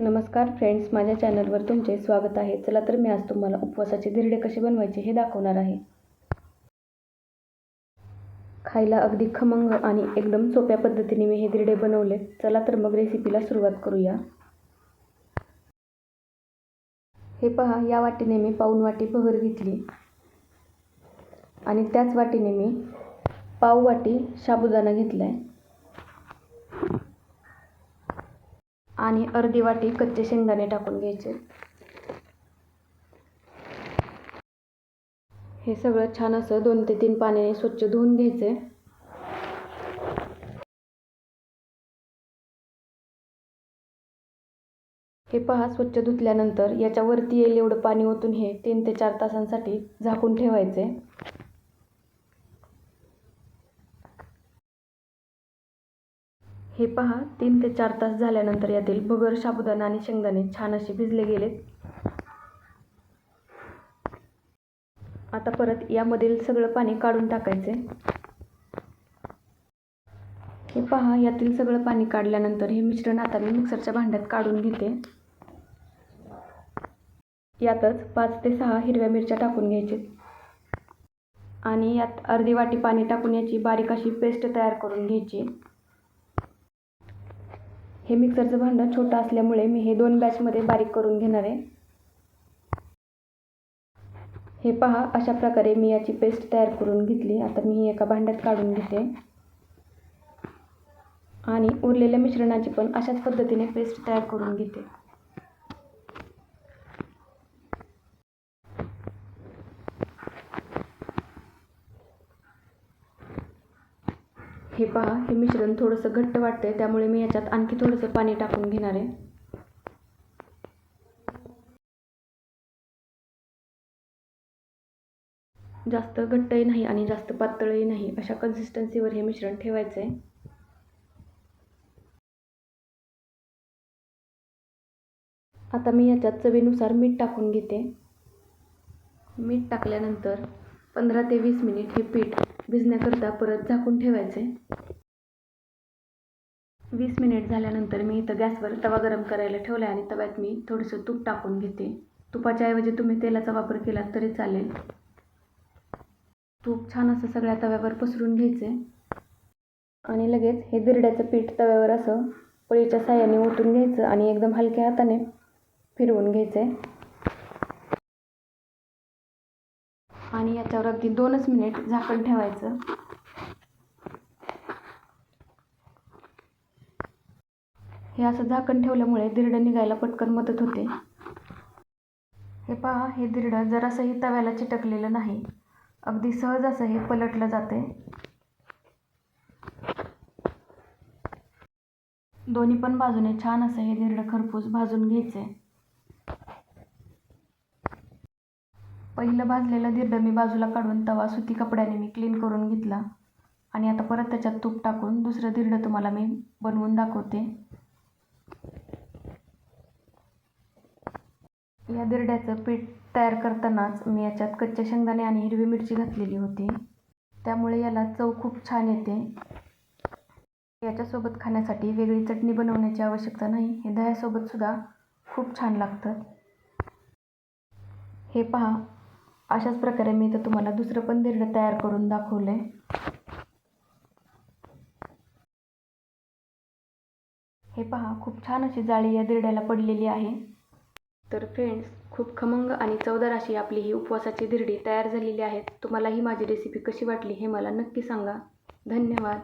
नमस्कार फ्रेंड्स माझ्या चॅनलवर तुमचे स्वागत आहे. चला तर मी आज तुम्हाला उपवासाचे धिरडे कसे बनवायचे हे दाखवणार आहे. खायला अगदी खमंग आणि एकदम सोप्या पद्धतीने मी हे धिरडे बनवले. चला तर मग रेसिपीला सुरुवात करूया. हे पहा या वाटीने मी पाऊन वाटी बहर घेतली. आणि त्याच वाटीने मी पाव वाटी साबुदाणा घेतला आहे आणि अर्धी वाटी कच्चे शेंगदाणे टाकून घ्यायचे. हे सगळं छान असं दोन ते तीन पाण्याने स्वच्छ धुवून घ्यायचे. हे पहा स्वच्छ धुतल्यानंतर याच्यावरती येईल एवढं पाणी ओतून हे तीन ते चार तासांसाठी झाकून ठेवायचे. हे पहा तीन ते चार तास झाल्यानंतर यातील भगर साबुदाणा आणि शेंगदाणे छान असे भिजले गेलेत. आता परत यामधील सगळं पाणी काढून टाकायचे. हे पहा यातील सगळं पाणी काढल्यानंतर हे मिश्रण आता मी मिक्सरच्या भांड्यात काढून घेते. यातच पाच ते सहा हिरव्या मिरच्या टाकून घ्यायचे. आणि यात अर्धी वाटी पाणी टाकून याची बारीक अशी पेस्ट तयार करून घ्यायची. हे मिक्सरचं भांडं छोटं असल्यामुळे मी हे दोन बॅचमध्ये बारीक करून घेणार आहे. हे पहा अशा प्रकारे मी याची पेस्ट तयार करून घेतली. आता मी ही एका भांड्यात काढून घेते. आणि उरलेल्या मिश्रणाची पण अशाच पद्धतीने पेस्ट तयार करून घेते. हे पहा हे मिश्रण थोडंसं घट्ट वाटतं आहे त्यामुळे मी याच्यात आणखी थोडंसं पाणी टाकून घेणार आहे. जास्त घट्टही नाही आणि जास्त पातळही नाही अशा कन्सिस्टन्सीवर हे मिश्रण ठेवायचं आहे आता मी याच्यात चवीनुसार मीठ टाकून घेते. मीठ टाकल्यानंतर पंधरा ते वीस मिनिट हे पीठ भिजण्याकरता परत झाकून ठेवायचे. वीस मिनिट झाल्यानंतर मी इथं गॅसवर तवा गरम करायला ठेवला आहे आणि तव्यात मी थोडंसं तूप टाकून घेते. तुपाच्या ऐवजी तुम्ही तेलाचा वापर केला तरी चालेल. तूप छान असं सगळ्या तव्यावर पसरून घ्यायचे. आणि लगेच हे दिरड्याचं पीठ तव्यावर असं पळीच्या साह्याने ओतून घ्यायचं आणि एकदम हलक्या हाताने फिरवून घ्यायचं. याच्यावर अगदी दोनच मिनिट झाकण ठेवायचं. हे असं झाकण ठेवल्यामुळे दिरडं निघायला पटकन मदत होते. हे पहा हे दिरडं जरासंही तव्याला चिटकलेलं नाही. अगदी सहज असं हे पलटलं जाते. दोन्ही पण बाजूने छान असं हे दिरडं खरपूस भाजून घ्यायचे. पहिलं भाजलेलं दिरडं मी बाजूला काढून तवा सुती कपड्याने मी क्लीन करून घेतला. आणि आता परत त्याच्यात तूप टाकून दुसरं दिरडं तुम्हाला मी बनवून दाखवते. या दिरड्याचं पीठ तयार करतानाच मी याच्यात कच्चे शेंगदाणे आणि हिरवी मिरची घातलेली होती. त्यामुळे याला चव खूप छान येते. याच्यासोबत खाण्यासाठी वेगळी चटणी बनवण्याची आवश्यकता नाही हे दह्यासोबतसुद्धा खूप छान लागतं. हे पहा अशाच प्रकारे मी इथं तुम्हाला दुसरं पण दिरडं तयार करून दाखवलं आहे हे पहा खूप छान अशी जाळी या दिरड्याला पडलेली आहे. तर फ्रेंड्स खूप खमंग आणि चवदार अशी आपली ही उपवासाची दिरडी तयार झालेली आहे. तुम्हाला ही माझी रेसिपी कशी वाटली हे मला नक्की सांगा. धन्यवाद.